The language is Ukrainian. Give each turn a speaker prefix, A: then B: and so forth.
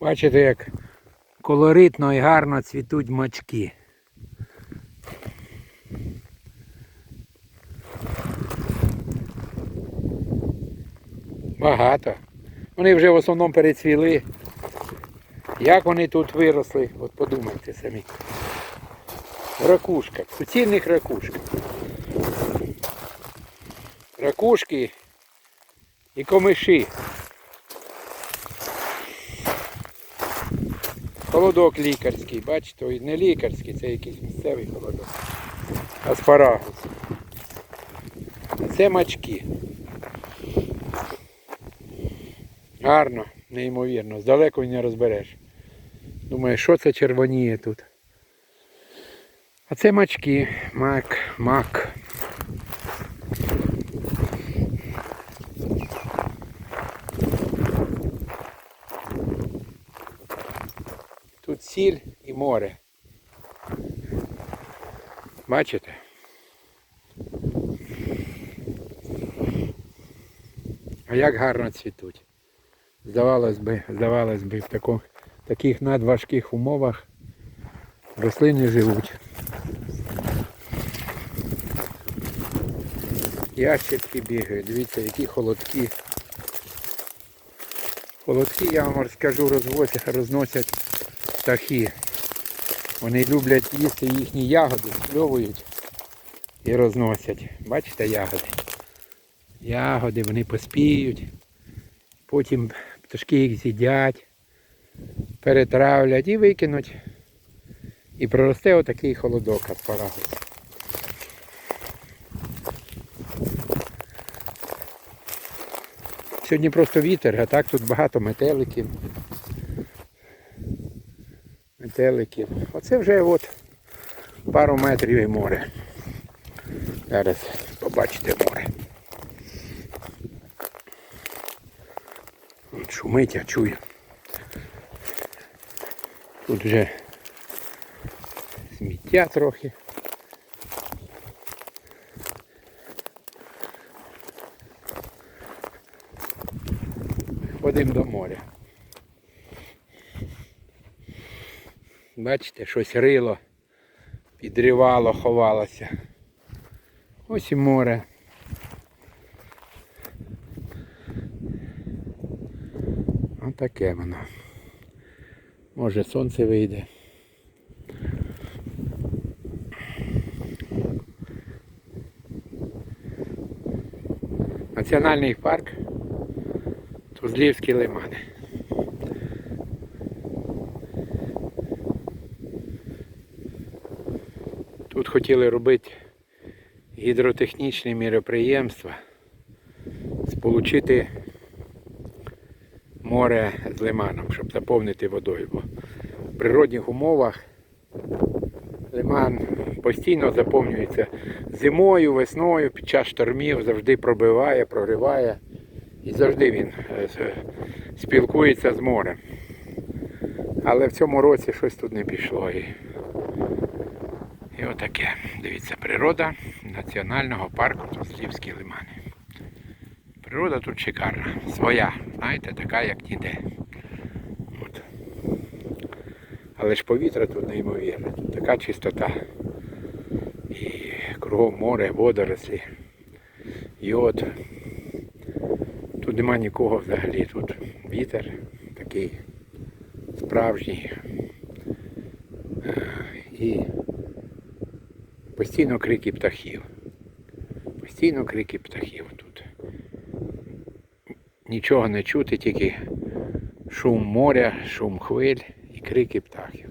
A: Бачите, як колоритно і гарно цвітуть мачки. Багато. Вони вже в основному перецвіли. Як вони тут виросли, от подумайте самі. В суцільних ракушках. Ракушки і комиші. Холодок лікарський, бачите, не лікарський, це якийсь місцевий холодок. Аспарагус. Це мачки. Гарно, неймовірно. Здалеку не розбереш. Думаю, що це червоніє тут. А це мачки, мак, мак. Тут сіль і море. Бачите? А як гарно цвітуть. Здавалось би, здавалось би, в тако, таких надважких умовах рослини живуть. Ящерки бігають, дивіться, які холодки. Холодки, я вам розкажу, розносять птахи. Вони люблять їсти їхні ягоди, спльовують і розносять. Бачите ягоди? Ягоди вони поспіють, потім пташки їх з'їдять, перетравлять і викинуть. І проросте отакий холодок аспарагус. Сьогодні просто вітер, а так тут багато метеликів. Метеликів. Оце вже от пару метрів і море. Зараз побачите море. От шумить, я чую. Тут вже сміття трохи. Ходимо до моря. Бачите, щось рило, підривало, ховалося. Ось і море. Отаке воно. Може сонце вийде. Національний парк Тузлівські лимани. Тут хотіли робити гідротехнічні міроприємства, сполучити море з лиманом, щоб заповнити водою. Бо в природних умовах лиман постійно заповнюється зимою, весною, під час штормів завжди пробиває, прориває. І завжди він е, спілкується з морем. Але в цьому році щось тут не пішло. І, і отаке. Дивіться, природа національного парку Тузлівські лимани. Природа тут шикарна, своя, знаєте, така як ніде. От. Але ж повітря тут неймовірне, тут така чистота. І кругом море, водорослі, йод. Тут нема нікого взагалі. Тут вітер такий справжній. Е, І постійно крики птахів. Постійно крики птахів тут. Нічого не чути, тільки шум моря, шум хвиль і крики птахів.